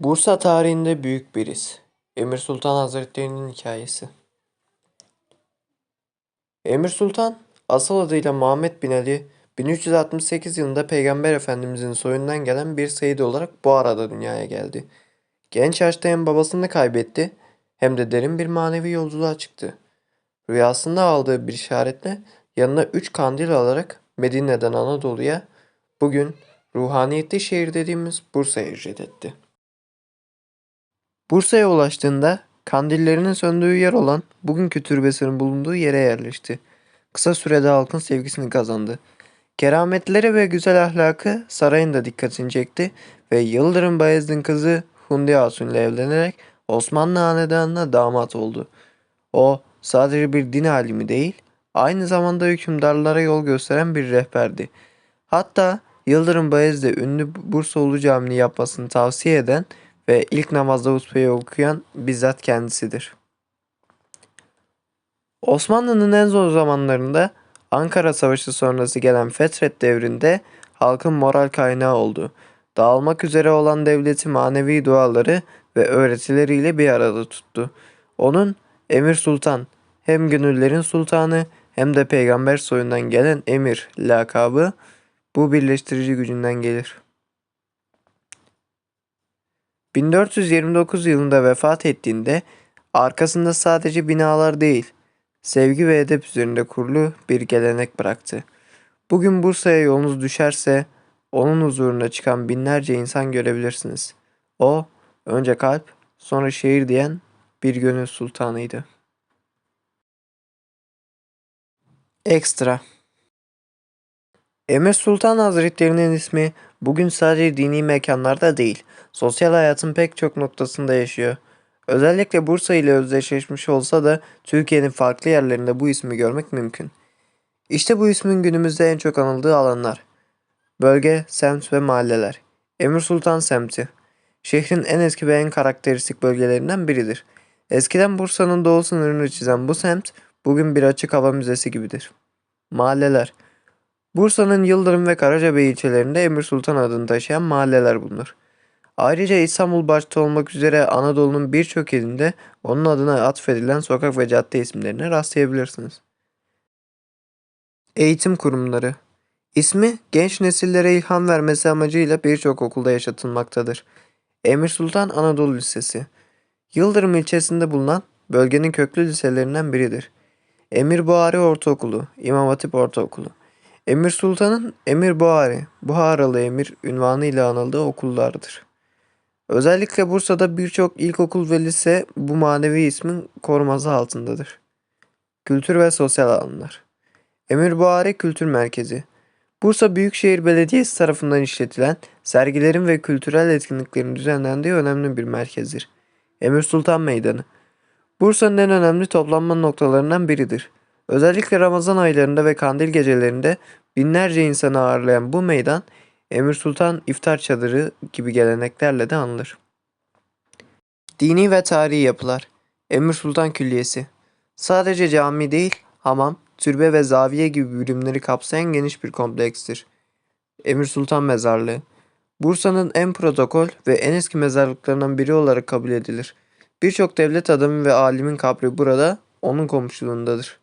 Bursa tarihinde büyük bir iz. Emir Sultan Hazretleri'nin hikayesi. Emir Sultan, asıl adıyla Muhammed bin Ali, 1368 yılında Peygamber Efendimizin soyundan gelen bir Seyit olarak bu arada dünyaya geldi. Genç yaşta hem babasını kaybetti hem de derin bir manevi yolculuğa çıktı. Rüyasında aldığı bir işaretle yanına üç kandil alarak Medine'den Anadolu'ya, bugün ruhaniyetli şehir dediğimiz Bursa'ya hicret etti. Bursa'ya ulaştığında kandillerinin söndüğü yer olan bugünkü türbesinin bulunduğu yere yerleşti. Kısa sürede halkın sevgisini kazandı. Kerametleri ve güzel ahlakı sarayın da dikkatini çekti ve Yıldırım Bayezid'in kızı Hundi Hatun ile evlenerek Osmanlı Hanedanı'na damat oldu. O sadece bir din alimi değil, aynı zamanda hükümdarlara yol gösteren bir rehberdi. Hatta Yıldırım Bayezid'e ünlü Bursa Ulu Camii'ni yapmasını tavsiye eden ve ilk namazda hutbeyi okuyan bizzat kendisidir. Osmanlı'nın en zor zamanlarında Ankara Savaşı sonrası gelen Fetret devrinde halkın moral kaynağı oldu. Dağılmak üzere olan devleti manevi duaları ve öğretileriyle bir arada tuttu. Onun Emir Sultan hem gönüllerin sultanı hem de peygamber soyundan gelen emir lakabı bu birleştirici gücünden gelir. 1429 yılında vefat ettiğinde arkasında sadece binalar değil, sevgi ve edep üzerinde kurulu bir gelenek bıraktı. Bugün Bursa'ya yolunuz düşerse onun huzuruna çıkan binlerce insan görebilirsiniz. O önce kalp, sonra şehir diyen bir gönül sultanıydı. Ekstra Emir Sultan Hazretleri'nin ismi bugün sadece dini mekanlarda değil, sosyal hayatın pek çok noktasında yaşıyor. Özellikle Bursa ile özdeşleşmiş olsa da Türkiye'nin farklı yerlerinde bu ismi görmek mümkün. İşte bu ismin günümüzde en çok anıldığı alanlar. Bölge, semt ve mahalleler. Emir Sultan semti. Şehrin en eski ve en karakteristik bölgelerinden biridir. Eskiden Bursa'nın doğu sınırını çizen bu semt bugün bir açık hava müzesi gibidir. Mahalleler. Bursa'nın Yıldırım ve Karacabey ilçelerinde Emir Sultan adını taşıyan mahalleler bulunur. Ayrıca İstanbul başta olmak üzere Anadolu'nun birçok ilinde onun adına atfedilen sokak ve cadde isimlerine rastlayabilirsiniz. Eğitim kurumları İsmi genç nesillere ilham vermesi amacıyla birçok okulda yaşatılmaktadır. Emir Sultan Anadolu Lisesi Yıldırım ilçesinde bulunan bölgenin köklü liselerinden biridir. Emir Buhari Ortaokulu, İmam Hatip Ortaokulu. Emir Sultan'ın Emir Buhari, Buharalı Emir ünvanıyla anıldığı okullardır. Özellikle Bursa'da birçok ilkokul ve lise bu manevi ismin koruması altındadır. Kültür ve sosyal alanlar. Emir Buhari Kültür Merkezi. Bursa Büyükşehir Belediyesi tarafından işletilen sergilerin ve kültürel etkinliklerin düzenlendiği önemli bir merkezdir. Emir Sultan Meydanı. Bursa'nın en önemli toplanma noktalarından biridir. Özellikle Ramazan aylarında ve kandil gecelerinde binlerce insanı ağırlayan bu meydan Emir Sultan iftar çadırı gibi geleneklerle de anılır. Dini ve tarihi yapılar Emir Sultan Külliyesi Sadece cami değil, hamam, türbe ve zaviye gibi bölümleri kapsayan geniş bir komplekstir. Emir Sultan Mezarlığı Bursa'nın en protokol ve en eski mezarlıklarından biri olarak kabul edilir. Birçok devlet adamı ve alimin kabri burada onun komşuluğundadır.